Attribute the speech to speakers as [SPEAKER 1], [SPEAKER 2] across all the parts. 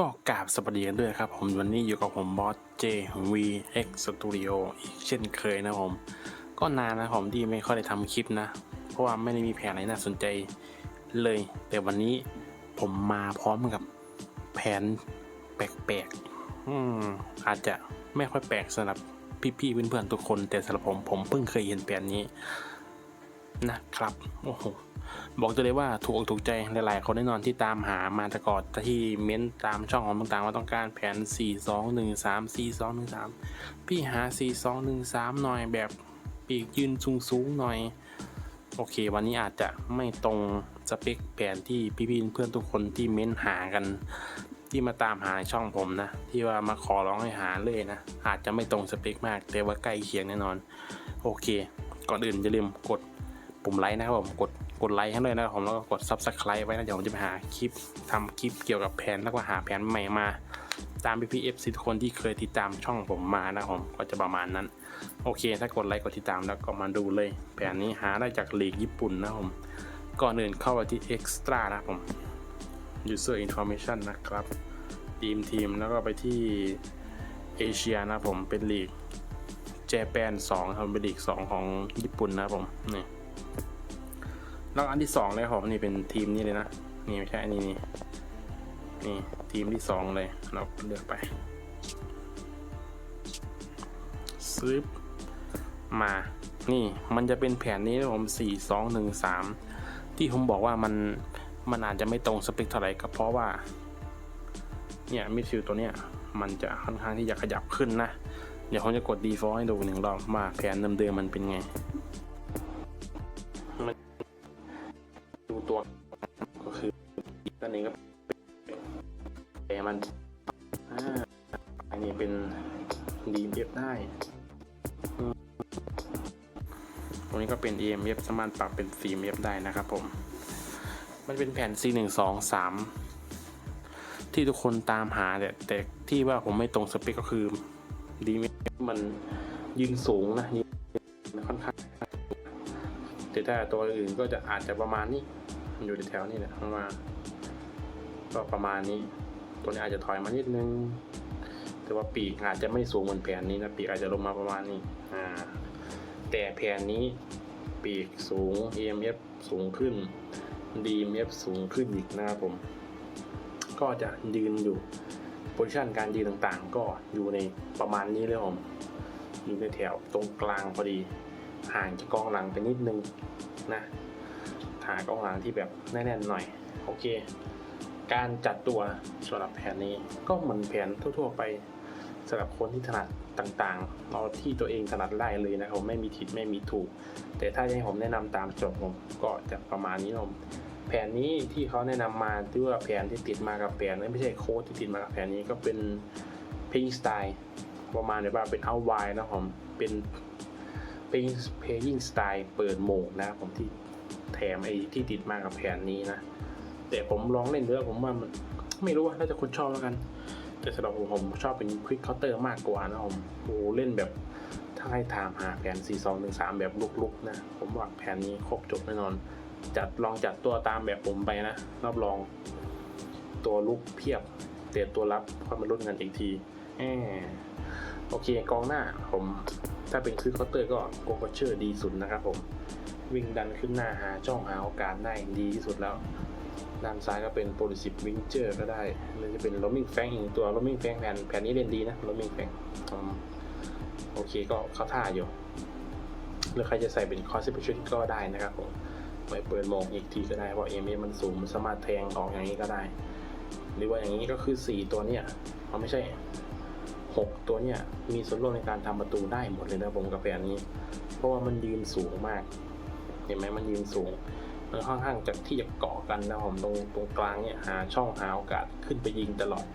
[SPEAKER 1] ก็กราบสวัสดีกันด้วยครับผมวันนี้อยู่กับผมบอส JVX Studio อีกเช่นเคยนะผม ก็นานนะผมที่ไม่ค่อยได้ทำคลิปนะ เพราะว่าไม่ได้มีแผนอะไรน่าสนใจเลย แต่วันนี้ผมมาพร้อมกับแผนแปลกๆอืมอาจจะไม่ค่อยแปลกสำหรับพี่ๆเพื่อนๆทุกคน แต่สำหรับผมผมเพิ่งเคยเห็นแผนนี้นะครับโอ้โห บอกจะเลยว่าถูกอกถูกใจหลายๆคนแน่นอนที่ตามหามาต่ก่อนที่เม้นตามช่องของต่างๆ ว่าต้องการแผน 4 2 1 3 4 2 1 3 พี่หา 4 2 1 3 หน่อยแบบปีกยืนสูงๆหน่อย โอเค วันนี้อาจจะไม่ตรงสเปคแผนที่พี่ๆเพื่อนทุกคนที่เม้นหากัน ที่มาตามหาช่องผมนะ ที่ว่ามาขอร้องให้หาเลยนะ อาจจะไม่ตรงสเปคมาก แต่ว่าใกล้เคียงแน่นอน โอเค ก่อนอื่นอย่าลืมกดปุ่มไลค์นะครับผมกด กดไลค์ให้ด้วยนะครับผมแล้วก็กด subscribe ไว้นะเดี๋ยวผมจะไปหาคลิปทำคลิปเกี่ยวกับแผนแล้วก็หาแผนใหม่มา ตามพี่พีเอฟซีทุกคนที่เคยติดตามช่องผมมานะครับผมก็จะประมาณนั้น โอเค ถ้ากดไลค์กดติดตามแล้วก็มาดูเลย แผนนี้หาได้จากลีกญี่ปุ่นนะครับผมก่อนอื่นเข้าไปที่ extra นะครับผม user information นะครับทีมทีมแล้วก็ไปที่เอเชียนะครับผมเป็นลีกเจแปน2ครับเป็นลีก 2 ของญี่ปุ่นนะครับผมนี่ แล้วอันที่2เลยครับผมนี่เป็นทีมนี้เลยนะ นี่ไม่ใช่อันนี้นี่นี่ทีมที่2เลยเราเลือกไปซึบมา นี่มันจะเป็นแผนนี้นะผม4 2 1 3ที่ผมบอกว่ามันมันอาจจะไม่ตรงสเปคเท่าไหร่ก็เพราะว่า เนี่ยมิดฟิลตัวเนี้ยมันจะค่อนข้างที่จะขยับขึ้นนะ เดี๋ยวผมจะกด default ให้ดูหนึ่งรอบว่าแผนเดิมๆมันเป็นไง นี้ก็เป็น EMF สามารถปรับเป็น CMF ได้นะครับผม มันเป็นแผ่น C 1 2 3 ที่ทุกคนตามหาแต่แต่ที่ว่าผมไม่ตรงสเปคก็คือดีมันยืนสูงนะยืนค่อนข้างแต่ถ้าตัวอื่นก็จะอาจจะประมาณนี้ อยู่แถวๆนี้แหละประมาณก็ประมาณนี้ ตัวนี้อาจจะถอยมานิดนึงแต่ว่าปีกอาจจะไม่สูงเหมือนแผนนี้นะปีกอาจจะลงมาประมาณนี้อ่า แต่แผนนี้ปีกสูง EMF สูงขึ้น DMF สูงขึ้นอีกนะครับผม ก็จะยืนอยู่โพซิชันการยืนต่างๆ ก็อยู่ในประมาณนี้เลยผมอยู่ในแถวตรงกลางพอดี ห่างจากกองหลังไปนิดนึงนะหากองหลังที่แบบแน่นๆหน่อย โอเค การจัดตัวสำหรับแผนนี้ก็เหมือนแผนทั่วๆไปสำหรับคนที่ถนัด ต่างๆ เอาที่ตัวเองถนัดได้เลยนะครับไม่มีผิดไม่มีถูก แต่ถ้าให้ผมแนะนำตามโจทย์ผมก็จะประมาณนี้ผมแผนนี้ที่เขาแนะนำมาที่ว่าแผนที่ติดมากับแผนไม่ใช่โค้ดที่ติดมากับแผนนี้ก็เป็น playing style ประมาณแบบว่าเป็น outline นะผมเป็น playing playing style เปิดโหมดนะครับผมที่แถมไอ้ที่ติดมากับแผนนี้นะแต่ผมลองเล่นด้วยผมว่ามันไม่รู้ว่าน่าจะคนชอบแล้วกัน แต่สำหรับผมผมชอบเป็น quick counter มากกว่านะผมโอ้เล่นแบบถ้าให้ถามหาแผน 4 2 1 3 แบบลุกๆนะ ผมว่าแผนนี้ครบจบแน่นอน จัดลองจัดตัวตามแบบผมไปนะรับรอง ตัวลุกเพียบแต่ตัวรับค่อยมาลุ้นกันอีกทีแหมโอเคกองหน้าผมถ้าเป็นคลิปเคาน์เตอร์ก็โกโกเชอร์ดีสุดนะครับผม วิ่งดันขึ้นหน้าหาช่องหาโอกาสได้ดีที่สุดแล้ว ด้านซ้ายก็เป็นโปรลิสิบวิงเจอร์ก็ได้หรือจะเป็นลมิงแฟงอีกตัวลมิงแฟงแผนแผนนี้เล่นดีนะลมิงแฟงโอเคก็เข้าท่าอยู่หรือใครจะใส่เป็นคอสซิปชุดก็ได้นะครับผมไว้เปิดมองอีกทีก็ได้เพราะเอเมมันสูงมันสามารถแทงออกอย่างนี้ก็ได้ หรือว่าอย่างนี้ก็คือ 4 ตัวเนี่ยเขาไม่ใช่ 6 ตัวเนี่ยมีส่วนร่วมในการทำประตูได้หมดเลยนะผมกับแผนนี้ เพราะว่ามันยืนสูงมาก เห็นไหมมันยืนสูง มันค่อนข้างจากที่จะเกาะกันนะผมตรงตรงกลางเนี่ยหาช่องหาโอกาสขึ้นไปยิงตลอด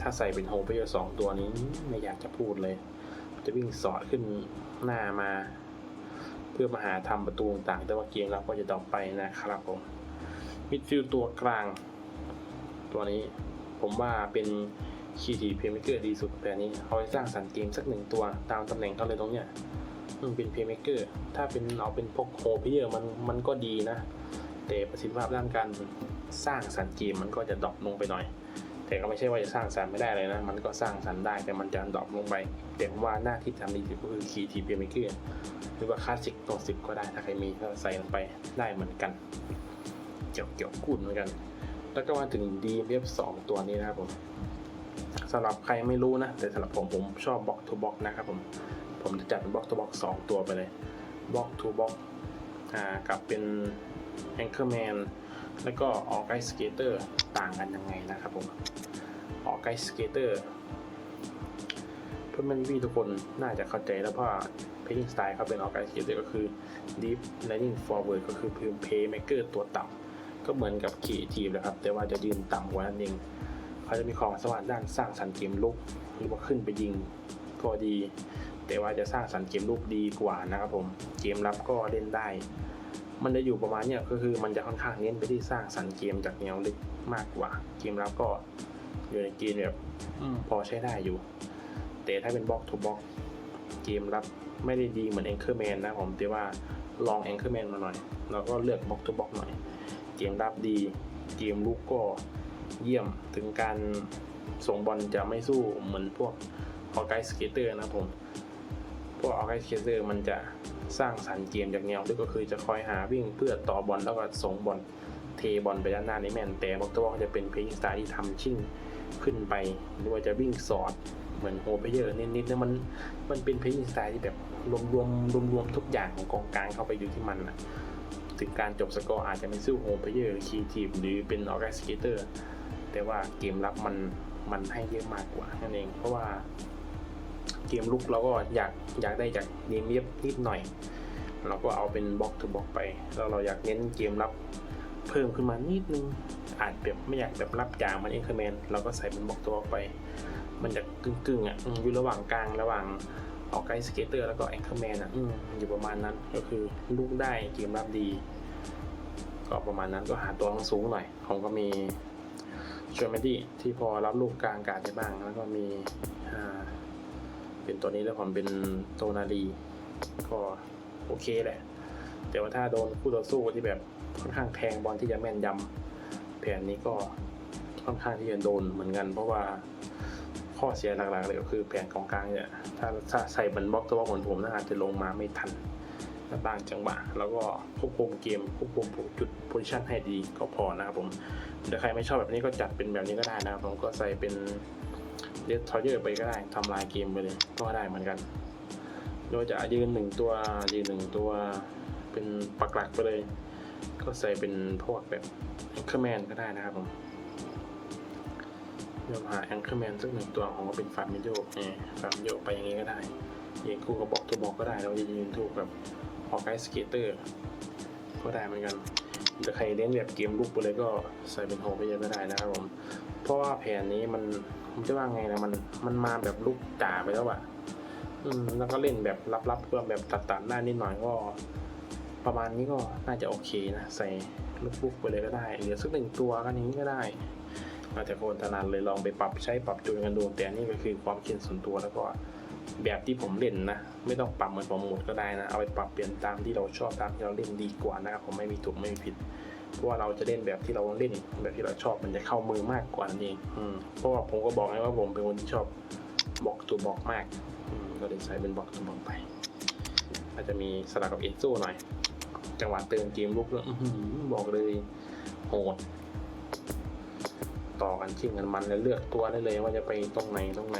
[SPEAKER 1] ถ้าใส่เป็นโฮเปอร์สองตัวนี้ไม่อยากจะพูดเลย จะวิ่งสอดขึ้นหน้ามา เพื่อมาหาทำประตูต่างแต่ว่าเกมเราก็จะต่อไปนะครับผมมิดฟิลด์ตัวกลาง ตัวนี้ผมว่าเป็นคีทีเพย์เมเกอร์ดีสุดแบบนี้เอาไว้สร้างสรรค์เกมสักหนึ่งตัวตามตำแหน่งเขาเลยตรงเนี้ย เป็นเพย์เมเกอร์ถ้าเป็นเอาเป็นพวกโฮเพเยอร์มันมันก็ดีนะ แต่ประสิทธิภาพด้านการสร้างสรรค์เกมมันก็จะดรอปลงไปหน่อย แต่ก็ไม่ใช่ว่าจะสร้างสรรค์ไม่ได้เลยนะ มันก็สร้างสรรค์ได้แต่มันจะดรอปลงไป แต่ว่าหน้าที่ทำดีที่สุดก็คือคีย์ทีเพีเมเกอร์หรือว่าคลาสสิกตัวสิบก็ได้ถ้าใครมีก็ใส่ลงไปได้เหมือนกัน เกี่ยวเกี่ยวกุ่เหมือนกัน แล้วก็มาถึง DMF 2 ตัวนี้นะครับผมสำหรับใครไม่รู้นะ แต่สำหรับผมผมชอบบล็อกทูบ็อกนะครับผม ผมจะจัดเป็นบล็อกทูบ็อกสองตัวไปเลยบล็อกทูบล็อกกับเป็น Anchorman แล้วก็ออกไกสเกเตอร์ต่างกันยังไงนะครับผมออกไกสเกเตอร์เพื่อนพี่ทุกคนน่าจะเข้าใจแล้วเพราะเพลงสไตล์เขาเป็นออกไกสเกเตอร์ก็คือ Deep leaning Forward ก็คือเพย์เมเกอร์ตัวต่ำก็เหมือนกับ Creative นะครับ แต่ว่าจะยืนต่ำกว่านั่นเองเขาจะมีความสามารถด้านสร้างสรรค์เกมลุกหรือว่าขึ้นไปยิงก็ดี แต่ว่าจะสร้างสรรค์เกมลุกดีกว่านะครับผมเกมรับก็เล่นได้ มันจะอยู่ประมาณเนี้ยก็คือมันจะค่อนข้างเน้นไปที่สร้างสรรค์เกมจากแนวลึกมากกว่า เกมรับก็อยู่ในเกณฑ์แบบอมพอใช้ได้อยู่ แต่ถ้าเป็นบล็อกทูบล็อกเกมรับไม่ได้ดีเหมือน Anchorman นะผมแต่ว่าลอง Anchorman มาหน่อยเราก็เลือกบล็อกทูบล็อกหน่อย เกมรับดี เกมลุกก็เยี่ยมถึงการส่งบอลจะไม่สู้เหมือนพวกออไกสเกเตอร์นะผม พวกออไกสเกเตอร์มันจะสร้างสรรค์เกมจากแนวลึกก็คือจะคอยหาวิ่งเพื่อต่อบอลแล้วก็ส่งบอลเทบอลไปด้านหน้าในแม่นแต่บอกตัวบอกจะเป็นเพลย์สไตล์ที่ทำชิ่งขึ้นไปหรือว่าจะวิ่งสอดเหมือนโฮเพเยอร์นิดๆเนี่ยมันมันเป็นเพลย์สไตล์ที่แบบรวมรวมรวมรวมๆทุกอย่างของกองกลางเข้าไปอยู่ที่มันนะถึงการจบสกอร์อาจจะไม่สู้โฮเพเยอร์คีทีมหรือเป็นออไกสเกเตอร์แต่ว่าเกมรับมันมันให้เยอะมากกว่านั่นเองเพราะว่า เกมลุกเราก็อยากอยากได้จากเกมเยบนิดหน่อย เราก็เอาเป็นบล็อกทูบล็อกไปแล้วเราอยากเน้นเกมรับเพิ่มขึ้นมานิดนึงอาจแบบไม่อยากแบบรับจางมันเองคแมนเราก็ใส่เป็นบล็อกตัวออกไป มันจะกึ่งกึ่งอะอยู่ระหว่างกลางระหว่างออกไกด์สเกตเตอร์แล้วก็แองเกอร์แมนอะออยู่ประมาณนั้นก็คือลูกได้เกมรับดี ก็ประมาณนั้นก็หาตัวสูงหน่อย ผมก็มีชวมดี้ที่พอรับลูกกลางอากาศได้บ้าง แล้วก็มีอ่า เป็นตัวนี้แล้วผมเป็นโตนาดีก็โอเคแหละ แต่ว่าถ้าโดนคู่ต่อสู้ที่แบบค่อนข้างแทงบอลที่จะแม่นยำแผนนี้ก็ค่อนข้างที่จะโดนเหมือนกัน เพราะว่าข้อเสียหลักๆเลยก็คือแผนของกลางเนี่ยถ้าถ้าใส่บันบล็อกตัวเหมือนผมน่าจะลงมาไม่ทันบางจังหวะแล้วก็ควบคุมเกมควบคุมจุดโพซิชันให้ดีก็พอนะครับผมแต่ใครไม่ชอบแบบนี้ก็จัดเป็นแบบนี้ก็ได้นะครับผมก็ใส่เป็น เดสทอยเยอร์ไปก็ได้ทำลายเกมไปเลยก็ได้เหมือนกัน โดยจะยืนหนึ่งตัวยืนหนึ่งตัวเป็นปักหลักไปเลย ก็ใส่เป็นพวกแบบแองเกอร์แมนก็ได้นะครับผมเดี๋ยวหาแองเกอร์แมนสักหนึ่งตัวของก็เป็นฟาร์มิโยเนี่ยฟาร์มิโยกไปอย่างนี้ก็ได้ยืนคู่กับบอกตัวบอกก็ได้แล้วจะยืนคู่กับออกไกสเกเตอร์ ก็ได้เหมือนกันแต่ใครเล่นแบบเกมลูกไปเลยก็ใส่เป็นโฮไปเยอะก็ได้นะครับผมเพราะว่าแผนนี้มันผมจะว่าไงนะมันมันมาแบบลูกจ่าไปแล้วอะอืมแล้วก็เล่นแบบรับๆเพื่อแบบตัดๆหน้านิดหน่อยก็ ประมาณนี้ก็น่าจะโอเคนะใส่ลูกบุ๊กไปเลยก็ได้เหลือสักหนึ่งตัวกันนี้ก็ได้อาจจะโคนถนัดเลยลองไปปรับใช้ปรับจูนกันดูแต่อันนี่ก็คือความคิดส่วนตัวแล้วก็ แบบที่ผมเล่นนะ ไม่ต้องปรับเหมือนผมหมดก็ได้นะ เอาไปปรับเปลี่ยนตามที่เราชอบตามที่เราเล่นดีกว่านะครับผมไม่มีถูกไม่มีผิดเพราะว่าเราจะเล่นแบบที่เราเล่นแบบที่เราชอบมันจะเข้ามือมากกว่านั่นเองอืมเพราะว่าผมก็บอกไงว่าผมเป็นคนที่ชอบบล็อกตัวบล็อกมากอืมก็เลยใช้เป็นบล็อกตัวบล็อกไป อาจจะมีสลับกับเอ็นโซหน่อย จังหวะเติมเกมลุกแล้วบอกเลยโหดต่อกันชิงกันมันแล้วเลือกตัวได้เลยว่าจะไปตรงไหนตรงไหน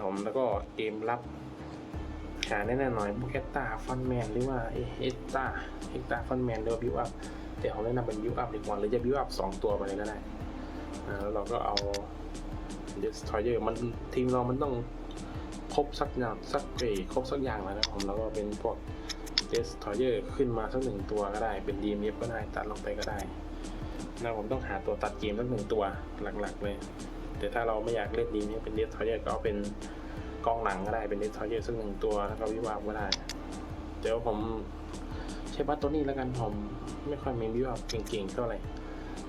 [SPEAKER 1] ครับผมแล้วก็เกมรับหาแน่ๆหน่อยพวกเอตตาฟันแมนหรือว่าเอตตาเอตตาฟันแมนหรือว่าบิวอัพแต่ผมแนะนำเป็นบิวอัพดีกว่าหรือจะบิวอัพสองตัวไปเลยก็ได้แล้วเราก็เอาเดสทอยเยอร์มันทีมเรามันต้องครบสักอย่างสักเอครบสักอย่างแล้วนะครับผมแล้วก็เป็นพวกเดสทอยเยอร์ขึ้นมาสักหนึ่งตัวก็ได้ เป็นดีมเก็ได้ตัดลงไปก็ได้นะผมต้องหาตัวตัดเกมสักหนึ่งตัวหลักๆเลย แต่ถ้าเราไม่อยากเล่นดีเนี้เป็นเดสทอยเยอร์ก็เอาเป็นกองหลังก็ได้เป็นเดสทอยเยอร์สักหนึ่งตัวแล้วก็วิวาก็ได้เดี๋ยวผมใช้บัตตัวนี้แล้วกันผมไม่ค่อยมีวิวาเก่งๆเท่าไหร่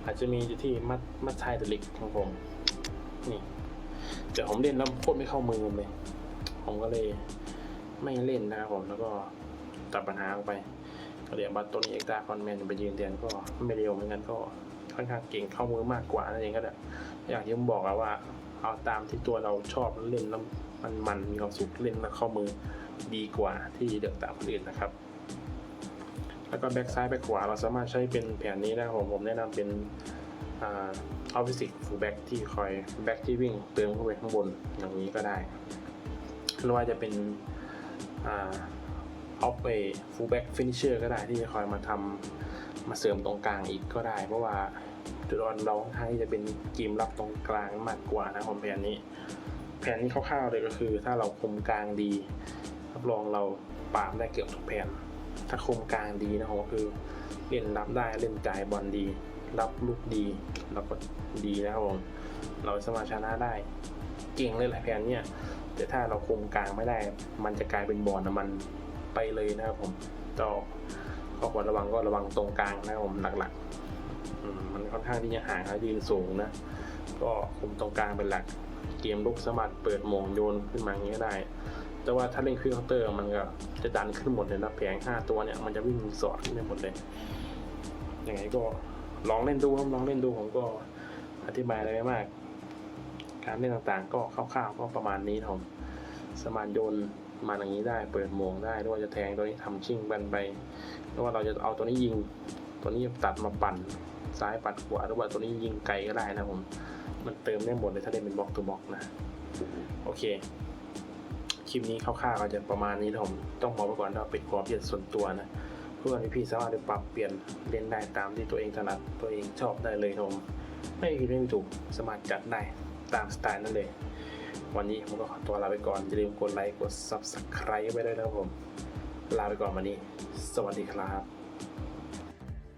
[SPEAKER 1] อาจจะมีอยู่ที่มัดมัดชายตะลิกของผมนี่แต่ผมเล่นแล้วโคตรไม่เข้ามือเลย ผมก็เลยไม่เล่นนะครับผมแล้วก็ตัดปัญหาออกไปเดี๋ยวบัตตัวนี้เอ็กตาคอนแมนไปยืนแทนก็ไม่เร็วเหมือนกันก็ค่อนข้างเก่งเข้ามือมากกว่านั่นเองก็ได้ อย่างที่ผมบอกอะว่า เอาตามที่ตัวเราชอบเล่นแล้วมันมันมีความสุขเล่นแล้วเข้ามือดีกว่าที่เดือกตามคนอื่นนะครับ แล้วก็แบ็กซ้ายแบ็กขวาเราสามารถใช้เป็นแผนนี้ได้ผมผมแนะนำเป็นออาฟิสิกฟูลแบ็กที่คอยแบ็กที่วิ่งเติมเข้าไปข้างบนอย่างนี้ก็ได้หรือว่าจะเป็นออฟเอฟูลแบ็กฟินิเชอร์ก็ได้ที่จะคอยมาทำมาเสริมตรงกลางอีกก็ได้ เพราะว่า จุดอ่อนเราค่อนข้างที่จะเป็นเกมรับตรงกลางมากกว่านะผมแผนนี้ แผนนี้คร่าวๆเลยก็คือ ถ้าเราคุมกลางดีรับรองเราปราบได้เกือบทุกแผน ถ้าคุมกลางดีนะครับก็คือเล่นรับได้เล่นจ่ายบอลดี รับลูกดีแล้วก็ดีนะครับผมเราสามารถชนะได้เก่งเลยแหละแผนเนี่ยแต่ถ้าเราคุมกลางไม่ได้ มันจะกลายเป็นบอลนะมันไปเลยนะครับผมต่อข้อควรระวังก็ระวังตรงกลางนะครับผมหลักๆ มันค่อนข้างที่จะห่างแล้วยืนสูงนะ ก็คุมตรงกลางเป็นหลัก เกมลุกสามารถเปิดโมงโยนขึ้นมาอย่างนี้ก็ได้ แต่ว่าถ้าเล่นควิกเคาน์เตอร์มันก็จะดันขึ้นหมดเลยนะแผงห้าตัวเนี่ยมันจะวิ่งสอดขึ้นไปหมดเลยยังไงก็ลองเล่นดูครับลองเล่นดูผมก็อธิบายอะไรไม่มาก การเล่นต่างๆ ก็คร่าวๆก็ประมาณนี้ครับผมสามารถโยนมาอย่างนี้ได้เปิดโมงได้หรือว่าจะแทงตัวนี้ทำชิ่งบันไปหรือว่าเราจะเอาตัวนี้ยิง ตัวนี้ตัดมาปั่น ซ้ายปัดขวาหรือว่าตัวนี้ยิงไกลก็ได้นะผม มันเติมได้หมดเลยถ้าเล่นเป็นบล็อกตัวบล็อกนะ โอเค คลิปนี้คร่าวๆก็จะประมาณนี้นะผม ต้องบอกไว้ก่อนว่าเป็นความคิดส่วนตัวนะ เพื่อนพี่สามารถไปปรับเปลี่ยนเล่นได้ตามที่ตัวเองถนัดตัวเองชอบได้เลยนะผมไม่ผิดไม่ถูกสามารถจัดได้ตามสไตล์นั่นเลย วันนี้ผมก็ขอตัวลาไปก่อนอย่าลืมกดไลค์กด subscribe ไว้ด้วยนะครับผม ลาไปก่อนวันนี้ สวัสดีครับ